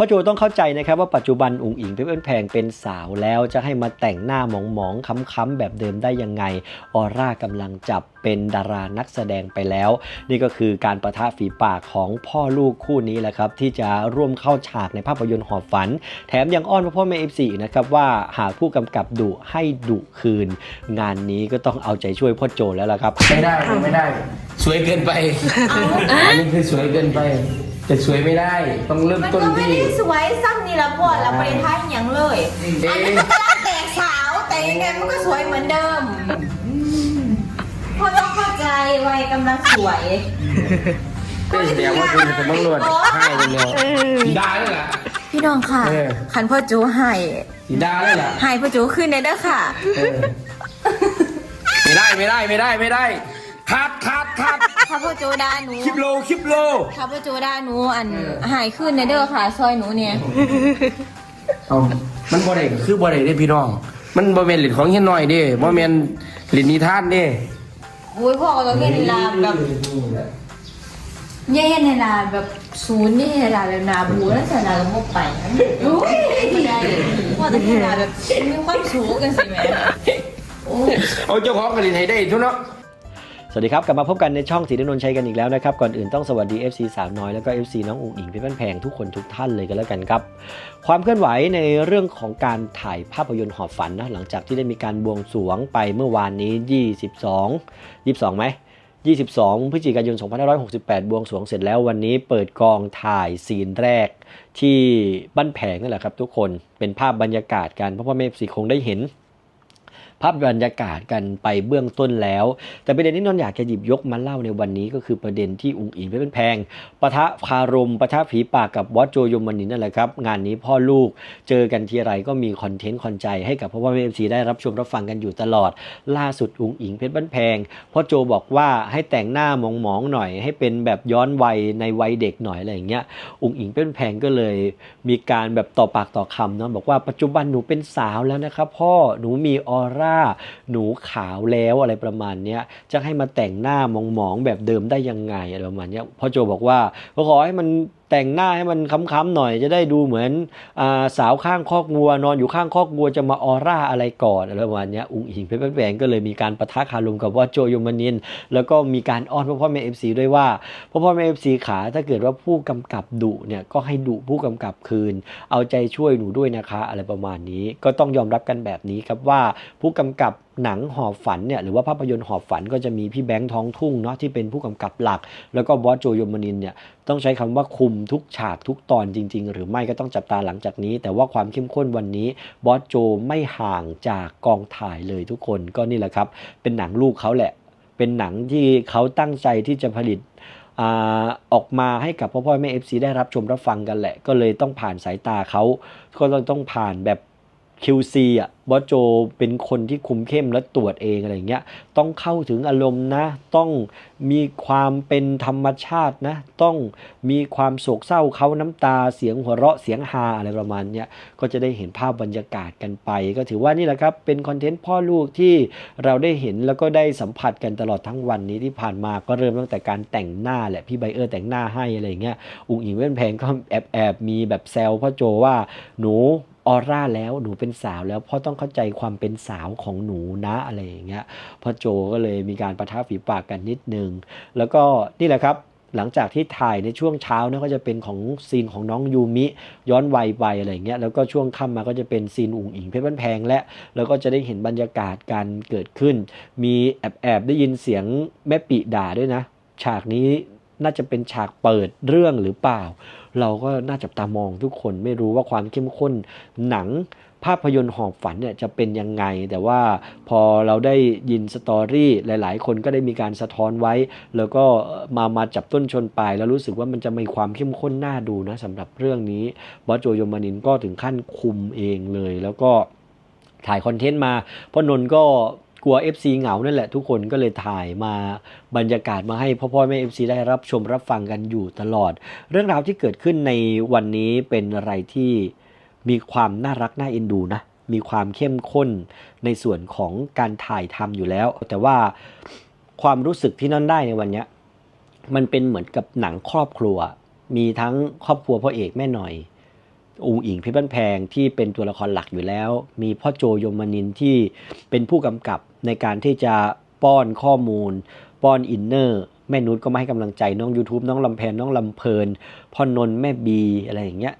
พ่อโจต้องเข้าใจนะครับว่าปัจจุบันอุ๋งอิงเพชรบ้านแพงเป็นสาวแล้วจะให้มาแต่งหน้าหมองๆค้ำๆแบบเดิมได้ยังไง ออร่ากำลังจับเป็นดารานักแสดงไปแล้ว นี่ก็คือการประทะฝีปากของพ่อลูกคู่นี้แหละครับที่จะร่วมเข้าฉากในภาพยนตร์หอบฝัน แถมยังอ้อนพ่อแม่เอฟซีนะครับว่าหากผู้กำกับดุให้ดุคืน งานนี้ก็ต้องเอาใจช่วยพ่อโจแล้วล่ะครับ ไม่ได้ไม่ได้ สวยเกินไป อันนี้คือสวยเกินไป แต่สวยไม่ได้ ต้องเริ่มมันต้นก็ไม่ที่ ได้สวยซ้ำนี่ละพ่อเราไม่ได้ท่าอหย่างเลยเอ๊ะ อันนี้ก็แล้วแต่สาวแต่ยังไงมันก็สวยเหมือนเดิมพ่อต้องเข้าใจวัยกำลังสวยก็แสดงว่าคุณจะต้องรวดให้เร็วๆสีดาเลยล่ะ พี่น้องค่ะเออ ขันพ่อโจให้สีดาเลยล่ะให้พ่อโจขึ้นได้เด้อค่ะ เออไม่ได้ไม่ได้ไม่ได้ไม่ได้คัดคัดคัด ถ้าพ่อโจด่าหนูคลิปโลคลิปโล ถ้าพ่อโจด่าหนูอันหายขึ้นได้เด้อค่ะซอยหนูเนี่ยเอามันบ่ได้ก็คือบ่ได้เด้พี่น้อง มันบ่แม่นหลินของเฮียน้อยเด้บ่แม่นหลินนิทานเด้โอ้ยพ่อก็ต้องเรียนในลาแบบเย่ในลาแบบศูนย์นี่ในลาแบบนาบูแล้วแต่ลาลงไปโอ้ยพ่อจะในลาแบบมีความสูงกันสิแม่โอ้เอาเจ้าของกลินให้ได้ทุกเนาะ สวัสดีครับ กลับมาพบกันในช่องสีนนนท์ชัยกันอีกแล้วนะครับ ก่อนอื่นต้องสวัสดี FC สาวน้อยแล้วก็ FC น้องอุ๋งอิงพชรบ้านแพงทุกคนทุกท่านเลยกันแล้วกันครับ ความเคลื่อนไหวในเรื่องของการถ่ายภาพยนตร์หอบฝันนะหลังจากที่ได้มีการบวงสรวงไปเมื่อวานนี้ 22 22ไหม22 พฤศจิกายน 2568 บวงสรวงเสร็จแล้ววันนี้เปิดกองถ่ายซีนแรกที่บ้านแผงนั่นแหละครับทุกคนเป็นภาพบรรยากาศกันเพราะว่าเมฟซีคงได้เห็น ภาพบรรยากาศกันไปเบื้องต้นแล้ว แต่ประเด็นที่นนท์อยากจะหยิบยกมาเล่าในวันนี้ก็คือประเด็นที่อุ๋งอิงเพชรเป็นแพงปะทะคารมปะทะผีปากกับวอสโจยมนินนั่นแหละครับ งานนี้พ่อลูกเจอกันทีไรก็มีคอนเทนต์คอนใจให้กับพ่อพ่อแม่เอฟซีได้รับชมรับฟังกันอยู่ตลอด ล่าสุดอุ๋งอิงเพชรบ้านแพงพ่อโจบอกว่าให้แต่งหน้าหมองๆหน่อย ให้เป็นแบบย้อนวัยในวัยเด็กหน่อยอะไรอย่างเงี้ยอุ๋งอิงเพชรบ้านแพงก็เลย มีการแบบต่อปากต่อคำเนาะบอกว่าปัจจุบันหนูเป็นสาวแล้วนะครับพ่อหนูมีออร่าหนูขาวแล้วอะไรประมาณเนี้ยจะให้มาแต่งหน้ามองๆแบบเดิมได้ยังไงอะไรประมาณเนี้ยพ่อโจบอกว่าก็ขอให้มัน แต่งหน้าให้มันค้ำๆหน่อยจะได้ดูเหมือนอสาวข้างคอกงัวนอนอยู่ข้างคอกงัวจะมาออร่าอะไรก่อนอะไรประมาณนี้อุ้งอิงเพชรแหวงก็เลยมีการประทะคารมกับว่าโจยมนิน แล้วก็มีการอ้อนพ่อพ่อแม่เอฟซีด้วยว่าพ่อพ่อแม่เอฟซีขาถ้าเกิดว่าผู้กำกับดุเนี่ยก็ให้ดุผู้กำกับคืน เอาใจช่วยหนูด้วยนะคะ อะไรประมาณนี้ก็ต้องยอมรับกันแบบนี้ครับว่าผู้กำกับ หนังหอบฝันเนี่ยหรือว่าภาพยนตร์หอบฝันก็จะมีพี่แบงค์ท้องทุ่งเนาะที่เป็นผู้กำกับหลัก แล้วก็บอสโจยมนินเนี่ยต้องใช้คำว่าคุมทุกฉากทุกตอนจริง ๆ หรือไม่ก็ต้องจับตาหลังจากนี้ แต่ว่าความเข้มข้นวันนี้บอสโจไม่ห่างจากกองถ่ายเลยทุกคนก็นี่แหละครับ เป็นหนังลูกเขาแหละ เป็นหนังที่เขาตั้งใจที่จะผลิตอออกมาให้กับพ่อพ่อแม่เอฟซีได้รับชมรับฟังกันแหละ ก็เลยต้องผ่านสายตาเขาก็ต้องผ่านแบบ QC อะบอสโจเป็นคนที่คุมเข้มและตรวจเองอะไรเงี้ย ต้องเข้าถึงอารมณ์นะ ต้องมีความเป็นธรรมชาตินะ ต้องมีความโศกเศร้าเขาน้ำตาเสียงหัวเราะเสียงฮาอะไรประมาณเนี้ย ก็จะได้เห็นภาพบรรยากาศกันไป ก็ถือว่านี่แหละครับ เป็นคอนเทนต์พ่อลูกที่เราได้เห็นแล้วก็ได้สัมผัสกันตลอดทั้งวันนี้ที่ผ่านมาก็เริ่มตั้งแต่การแต่งหน้าแหละพี่ไบเออร์แต่งหน้าให้อะไรเงี้ย อุ๋งอิงเว้นแพงก็แอบแอบมีแบบแซวพ่อโจว่าหนู ออร่าแล้วหนูเป็นสาวแล้วพ่อต้องเข้าใจความเป็นสาวของหนูนะอะไรอย่างเงี้ยพ่อโจก็เลยมีการประทับฝีปากกันนิดนึง แล้วก็นี่แหละครับหลังจากที่ถ่ายในช่วงเช้าเนี่ยก็จะเป็นของซีนของน้องยูมิ ย้อนวัยไปอะไรเงี้ยแล้วก็ช่วงค่ำมาก็จะเป็นซีนอุ๋งอิงเพชรบ้านแพงและแล้วก็จะได้เห็นบรรยากาศการเกิดขึ้น มีแอบแอบได้ยินเสียงแม่ปิด่าด้วยนะ ฉากนี้ น่าจะเป็นฉากเปิดเรื่องหรือเปล่า เราก็น่าจับตามองทุกคนไม่รู้ว่าความเข้มข้นหนังภาพยนตร์หอบฝันเนี่ยจะเป็นยังไง แต่ว่าพอเราได้ยินสตอรี่หลาย ๆ คนก็ได้มีการสะท้อนไว้ แล้วก็มามาจับต้นชนปลาย แล้วรู้สึกว่ามันจะมีความเข้มข้นน่าดูนะสำหรับเรื่องนี้บอสโจโยมานินก็ถึงขั้นคุมเองเลย แล้วก็ถ่ายคอนเทนต์มาพราะนนท์ก็ ลัว FC เหงานั่นแหละทุกคนก็เลยถ่ายมาบรรยากาศมาให้พ่อพ่อแม่ FC ได้รับชมรับฟังกันอยู่ตลอด เรื่องราวที่เกิดขึ้นในวันนี้เป็นอะไรที่มีความน่ารักน่าเอ็นดูนะมีความเข้มข้นในส่วนของการถ่ายทำอยู่แล้ว แต่ว่าความรู้สึกที่นั่นได้ในวันนี้มันเป็นเหมือนกับหนังครอบครัว มีทั้งครอบครัวพ่อเอกแม่หน่อยอุงอิงเพชรบ้านแพงที่เป็นตัวละครหลักอยู่แล้ว มีพ่อโจยมนินที่เป็นผู้กำกับ ในการที่จะป้อนข้อมูล ป้อนอินเนอร์แม่นุชก็มาให้กำลังใจน้อง YouTube น้องลำแพนน้องลำเพลินพ่อนนท์แม่บีอะไรอย่างเงี้ย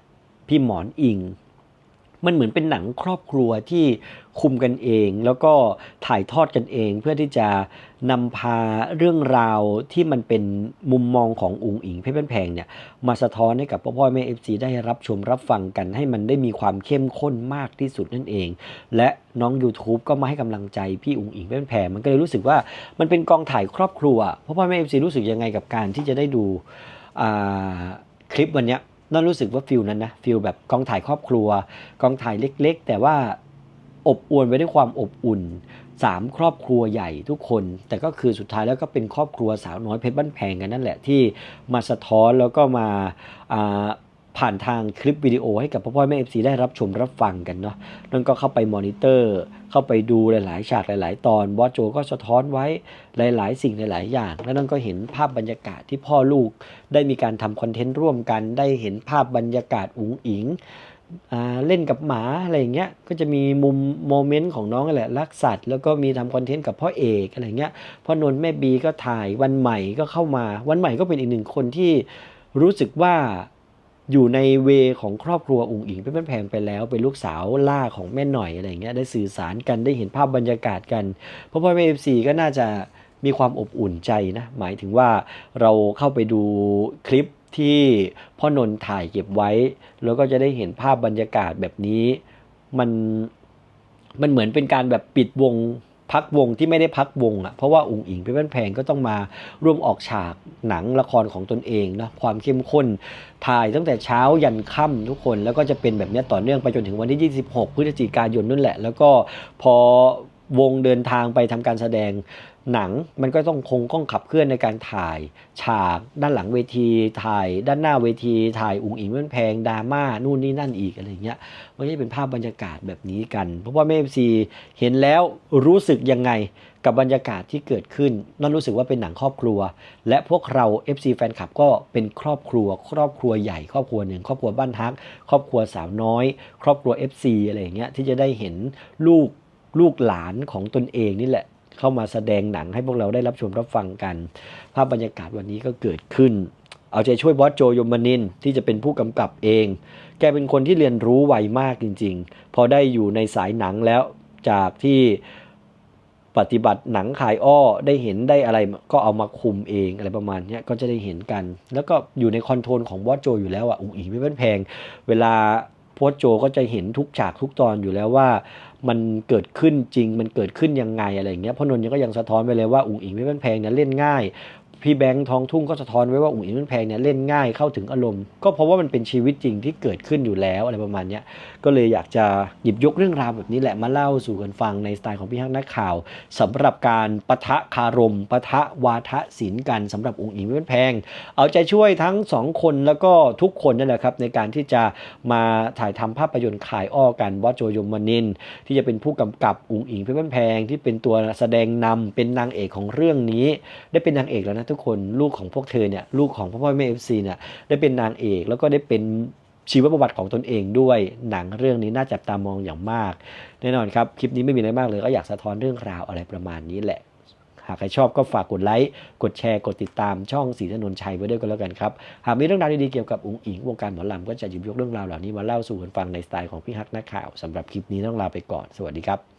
พี่หมอนอิง มันเหมือนเป็นหนังครอบครัวที่คุมกันเอง แล้วก็ถ่ายทอดกันเอง เพื่อที่จะนำพาเรื่องราวที่มันเป็นมุมมองของอุงอิงเพชรบ้านแพงเนี่ยมาสะท้อนให้กับพ่อพ่อแม่เอฟซีได้รับชมรับฟังกัน ให้มันได้มีความเข้มข้นมากที่สุดนั่นเอง และน้อง YouTube ก็มาให้กำลังใจพี่อุงอิงเพชรบ้านแพงมันก็เลยรู้สึกว่ามันเป็นกองถ่ายครอบครัวพ่อพ่อแม่เอฟซีรู้สึกยังไงกับการที่จะได้ดูคลิปวันเน่ารู้สึกว่าฟิลนั้นนะฟิลแบบกองถ่ายครอบครัวกองถ่ายเล็ก ๆ แต่ว่าอบอวลไปด้วยความอบอุ่นสามครอบครัวใหญ่ทุกคน แต่ก็คือสุดท้ายแล้วก็เป็นครอบครัวสาวน้อยเพชรบ้านแพงกันนั่นแหละที่มาสะท้อนแล้วก็มาา ผ่านทางคลิปวิดีโอให้กับพ่อพ่อแม่เอฟซีได้รับชมรับฟังกันเนาะนั่นก็เข้าไปมอนิเตอร์ เข้าไปดูหลาย ๆ ฉากหลาย ๆ ตอนบอสโจก็สะท้อนไว้หลาย ๆ สิ่งหลาย ๆ อย่าง แล้วนั่นก็เห็นภาพบรรยากาศที่พ่อลูกได้มีการทำคอนเทนต์ร่วมกัน ได้เห็นภาพบรรยากาศอุ๋งอิงเล่นกับหมาอะไรอย่างเงี้ย ก็จะมีมุมโมเมนต์ของน้องแหละรักสัตว์ แล้วก็มีทำคอนเทนต์กับพ่อเอกอะไรเงี้ย พ่อนนแม่บีก็ถ่ายวันใหม่ก็เข้ามา วันใหม่ก็เป็นอีกหนึ่งคนที่รู้สึกว่า อยู่ในเวของครอบครัวอุ๋งอิงเป็นแม่แพงไปแล้วเป็นลูกสาวล่าของแม่หน่อยอะไรเงี้ยได้สื่อสารกันได้เห็นภาพบรรยากาศกันเพราะพ่อแม่เอฟซีก็น่าจะมีความอบอุ่นใจนะหมายถึงว่าเราเข้าไปดูคลิปที่พ่อนนท์ถ่ายเก็บไว้ แล้วก็จะได้เห็นภาพบรรยากาศแบบนี้ มันมันเหมือนเป็นการแบบปิดวง พักวงที่ไม่ได้พักวงอะ่ะเพราะว่าอุ๋งอิงเพชรบ้านแพงก็ต้องมาร่วมออกฉากหนังละครของตนเองนะความเข้มข้นถ่ายตั้งแต่เช้ายันค่ำทุกคน แล้วก็จะเป็นแบบนี้ต่อเนื่องไปจนถึงวันที่ 26 พฤศจิกายนนั่นแหละ แล้วก็พอ วงเดินทางไปทำการแสดงหนังมันก็ต้องคงต้องขับเคลื่อนในการถ่าย ฉากด้านหลังเวทีถ่าย ด้านหน้าเวที ถ่ายอุ๋งอิงมันแพงดราม่านู่นนี่นั่นอีกอะไรเงี้ยมันก็จะเป็นภาพบรรยากาศแบบนี้กัน เพราะว่าแม่เอฟซีเห็นแล้วรู้สึกยังไงกับบรรยากาศที่เกิดขึ้นนั่นรู้สึกว่าเป็นหนังครอบครัว และพวกเรา FC แฟนคลับก็เป็นครอบครัว ครอบครัวใหญ่ครอบครัวหนึ่งครอบครัวบ้านฮัก ครอบครัวสาวน้อย ครอบครัว FC อะไรอย่างเงี้ยที่จะได้เห็นลูก ลูกหลานของตนเองนี่แหละ เข้ามาแสดงหนังให้พวกเราได้รับชมรับฟังกัน ภาพบรรยากาศวันนี้ก็เกิดขึ้น เอาใจช่วยบอสโจยมนินที่จะเป็นผู้กำกับเอง แกเป็นคนที่เรียนรู้ไวมากจริง ๆ พอได้อยู่ในสายหนังแล้วจากที่ปฏิบัติหนังขายอ้อได้เห็นได้อะไรก็เอามาคุมเองอะไรประมาณนี้ก็จะได้เห็นกัน แล้วก็อยู่ในคอนโทรลของบอสโจอยู่แล้วอะอุ้งอิงไม่เป็นแพง เวลา พสโจก็จะเห็นทุกฉากทุกตอนอยู่แล้วว่า มันเกิดขึ้นจริงมันเกิดขึ้นยังไงอะไรอย่างเงี้ยพ่อนนท์ก็ยังสะท้อนไปเลยว่าอุ๋งอิงไม่เป็นแพงเนี่ยเล่นง่าย พี่แบงค์ทองทุ่งก็สะท้อนไว้ว่าอุ๋งอิงไม่เป็นแพงเนี่ยเล่นง่ายเข้าถึงอารมณ์ ก็เพราะว่ามันเป็นชีวิตจริงที่เกิดขึ้นอยู่แล้วอะไรประมาณนี้ก็เลยอยากจะหยิบยกเรื่องราวแบบนี้แหละมาเล่าสู่กันฟังในสไตล์ของพี่ฮักนักข่าวสำหรับการปะทะคารมปะทะวาทศิลป์กันสำหรับอุ๋งอิงไม่เป็นแพง เอาใจช่วยทั้งสองคนแล้วก็ทุกคนนั่นแหละครับในการที่จะมาถ่ายทำภาพยนตร์ขายอ้อกันบอสโจยมนิน ที่จะเป็นผู้กำกับอุ๋งอิงเพชรบ้านแพงที่เป็นตัวแสดงนำเป็นนางเอกของเรื่องนี้ ได้เป็นนางเอกแล้วนะทุกคนลูกของพวกเธอเนี่ยลูกของพ่อพ่อแม่เอฟซีเนี่ยได้เป็นนางเอกแล้วก็ได้เป็นชีวประวัติของตนเองด้วยหนังเรื่องนี้น่าจับตามองอย่างมาก แน่นอนครับ คลิปนี้ไม่มีอะไรมากเลย ก็อยากสะท้อนเรื่องราวอะไรประมาณนี้แหละ หากใครชอบก็ฝากกดไลค์ กดแชร์ กดติดตามช่องสีถนนชัยไว้ด้วยกันแล้วกันครับ หากมีเรื่องราวดีๆเกี่ยวกับอุ๋งอิงวงการหมอลำก็จะหยิบยกเรื่องราวเหล่านี้มาเล่าสู่กันฟังในสไตล์ของพี่ฮักนักข่าวสำหรับคลิปนี้ต้องลาไปก่อน สวัสดีครับ